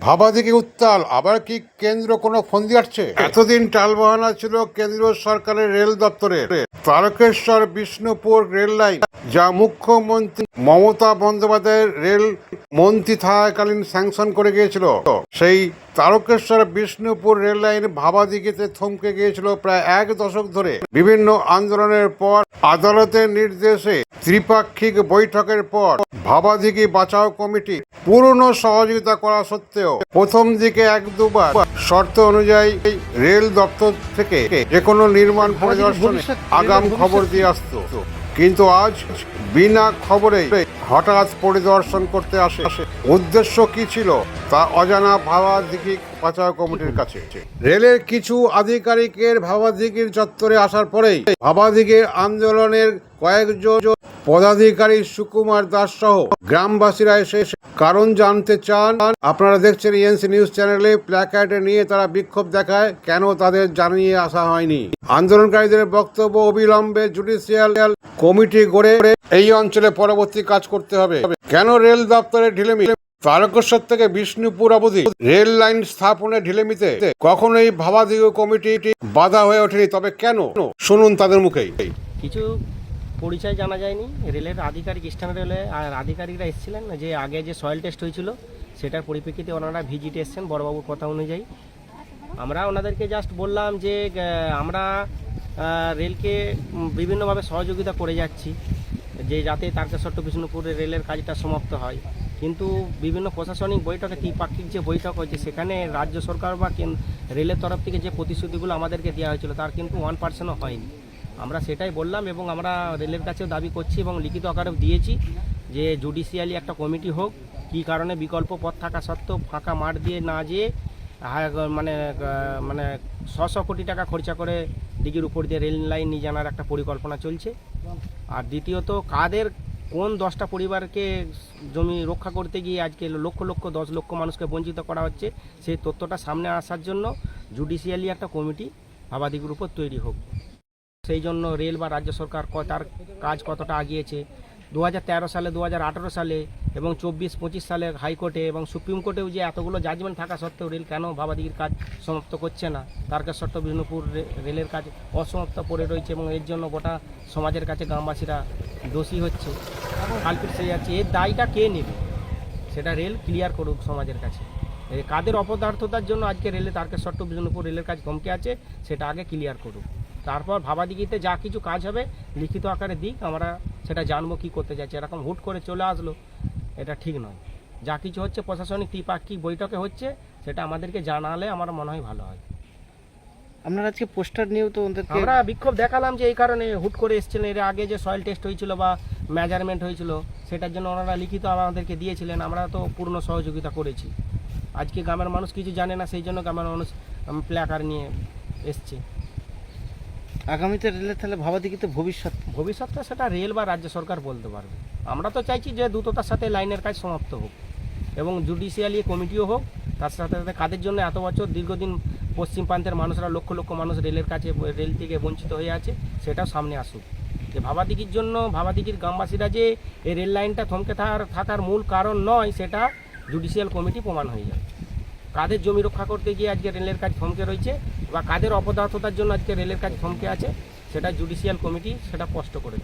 ভাবাদিকে উত্তাল, আবার কি কেন্দ্র কোনো ফন্দি আসছে এতদিন টালবাহানা ছিল কেন্দ্রীয় সরকারের রেল দপ্তরের। তারকেশ্বর বিষ্ণুপুর রেল লাইন যা মুখ্যমন্ত্রী মমতা বন্দ্যোপাধ্যায়ের রেল মন্ত্রী থাকাকালীন স্যাংশন করে গিয়েছিল। সেই তারকেশ্বর বিষ্ণুপুর রেল লাইন ভাবাদিঘিতে থমকে গিয়েছিল প্রায় এক দশক ধরে। বিভিন্ন আন্দোলনের পর আদালতের নির্দেশে ত্রিপাক্ষিক বৈঠকের পর ভাবাদিঘি বাঁচাও কমিটি পূর্ণ সহযোগিতা করা সত্ত্বেও প্রথম দিকে এক দুবার শর্ত অনুযায়ী রেল দপ্তর থেকে যে কোনো নির্মাণ পরিদর্শনে আগাম খবর দিয়ে আসতো। কিন্তু আজ বিনা খবরে হঠাৎ পরিদর্শন করতে আসে। উদ্দেশ্য কি ছিল তা অজানা ভাবাদিঘি বাঁচাও কমিটির কাছে। রেলের কিছু আধিকারিকের ভাবাদিঘির চত্বরে আসার পরেই ভাবাদিঘির আন্দোলনের কয়েকজন পদাধিকারী সুকুমার দাস সহ গ্রামবাসীরা এসে কারণ জানতে চান। আপনারা দেখছেন ইএনসি নিউজ চ্যানেলে প্ল্যাকার্ডে নিয়ে তারা বিক্ষোভ দেখায়। কেন তাদের জানিয়ে আসা হয়নি? আন্দোলনকারীদের বক্তব্য অবিলম্বে জুডিশিয়াল কমিটি গড়ে এই অঞ্চলে পরবর্তী কাজ করতে হবে। কেন রেল দপ্তরের ঢিলেমি? তারকেশ্বর থেকে বিষ্ণুপুর অবধি রেল লাইন স্থাপনের ঢিলেমিতে কখনোই ভাবাদিগ কমিটি বাধা হয়ে ওঠেনি, তবে কেন? শুনুন তাদের মুখেই। কিছু পরিচয় জানা যায়নি। রেলের আধিকারিক ইস্টার্ন রেলে আর আধিকারিকরা এসেছিলেন যে আগে যে সয়েল টেস্ট হয়েছিল, সেটার পরিপ্রেক্ষিতে ওনারা ভিজিট এসছেন। বড়বাবুর কথা অনুযায়ী আমরা ওনাদেরকে জাস্ট বললাম যে আমরা রেলকে বিভিন্নভাবে সহযোগিতা করে যাচ্ছি, যে যাতে তারকেশ্বর টু বিষ্ণুপুরের রেলের কাজটা সমাপ্ত হয়। কিন্তু বিভিন্ন প্রশাসনিক বৈঠকে, ত্রিপাক্ষিক যে বৈঠক হয়েছে, সেখানে রাজ্য সরকার বা রেলের তরফ থেকে যে প্রতিশ্রুতিগুলো আমাদেরকে দেওয়া হয়েছিল, তার কিন্তু ওয়ান পার্সেন্টও হয়নি। আমরা সেটাই বললাম এবং আমরা রেলের কাছেও দাবি করছি এবং লিখিত আকারেও দিয়েছি যে জুডিশিয়ালি একটা কমিটি হোক, কী কারণে বিকল্প পথ থাকা সত্ত্বেও ফাঁকা মাঠ দিয়ে না যেয়ে মানে মানে ছশো কোটি টাকা খরচা করে দিঘির উপর দিয়ে রেল লাইন নিয়ে জানার একটা পরিকল্পনা চলছে। আর দ্বিতীয়ত, কাদের কোন দশটা পরিবারকে জমি রক্ষা করতে গিয়ে আজকে লক্ষ লক্ষ, দশ লক্ষ মানুষকে বঞ্চিত করা হচ্ছে, সেই তথ্যটা সামনে আসার জন্য জুডিশিয়ালি একটা কমিটি ভাবাদিগুর উপর তৈরি হোক। সেই জন্য রেল বা রাজ্য সরকার তার কাজ কতটা আগিয়েছে দু হাজার তেরো সালে দু হাজার আঠেরো সালে এবং চব্বিশ, পঁচিশ সালে হাইকোর্টে এবং সুপ্রিম কোর্টেও যে এতগুলো জাজমেন্ট থাকা সত্ত্বেও রেল কেন ভাবাদিগির কাজ সমাপ্ত করছে না? তারকেশ্বর টু বিষ্ণুপুর রেলের কাজ অসমাপ্ত পড়ে রয়েছে এবং এর জন্য গোটা সমাজের কাছে গ্রামবাসীরা দোষী হচ্ছে। কালপিট সে যাচ্ছে এর দায়টা কে নেবে? সেটা রেল ক্লিয়ার করুক সমাজের কাছে। কাদের অপদার্থতার জন্য আজকে রেলে তারকেশ্বর বিষ্ণুপুর রেলের কাজ থমকে আছে, সেটা আগে ক্লিয়ার করুক। তারপর ভাবাদিগিতে যা কিছু কাজ হবে লিখিত আকারে দিক আমরা সেটা জানব কি করতে যাচ্ছি। এরকম হুট করে চলে আসলো এটা ঠিক নয়। যা কিছু হচ্ছে প্রশাসনিক ত্রিপাক্ষিক বৈঠকে হচ্ছে সেটা আমাদেরকে জানালে আমার মনে হয় ভালো হয়। আপনারা আজকে পোস্টার নিয়েও তো আমরা বিক্ষোভ দেখালাম যে এই কারণে হুট করে এসেছিলেন এর আগে যে সয়েল টেস্ট হয়েছিল বা মেজারমেন্ট হয়েছিল সেটার জন্য ওনারা লিখিত আমাদেরকে দিয়েছিলেন আমরা তো পূর্ণ সহযোগিতা করেছি। আজকে গ্রামের মানুষ কিছু জানে না সেই জন্য গ্রামের মানুষ প্ল্যাকার নিয়ে এসছে। আগামীতে রেলের তাহলে ভাবাদিগিতে ভবিষ্যৎ? ভবিষ্যৎটা সেটা রেল বা রাজ্য সরকার বলতে পারবে। আমরা তো চাইছি যে দ্রুততার সাথে লাইনের কাজ সমাপ্ত হোক এবং জুডিশিয়ালি কমিটিও হোক, তার সাথে সাথে কাদের জন্য এত বছর দীর্ঘদিন পশ্চিম প্রান্তের মানুষরা লক্ষ লক্ষ মানুষ রেলের কাছে, রেল থেকে বঞ্চিত হয়ে আছে, সেটাও সামনে আসুক। যে ভাবাদিঘির জন্য ভাবাদিঘির গ্রামবাসীরা যে এই রেল লাইনটা থমকে থাকার থাকার মূল কারণ নয়, সেটা জুডিশিয়াল কমিটি প্রমাণ হয়ে যাবে। কাদের জমি রক্ষা করতে গিয়ে আজকে রেলের কাজ থমকে রয়েছে বা কাদের অপদার্থতার জন্য আজকে রেলের কাজ থমকে আছে, সেটা জুডিশিয়াল কমিটি সেটা স্পষ্ট করে।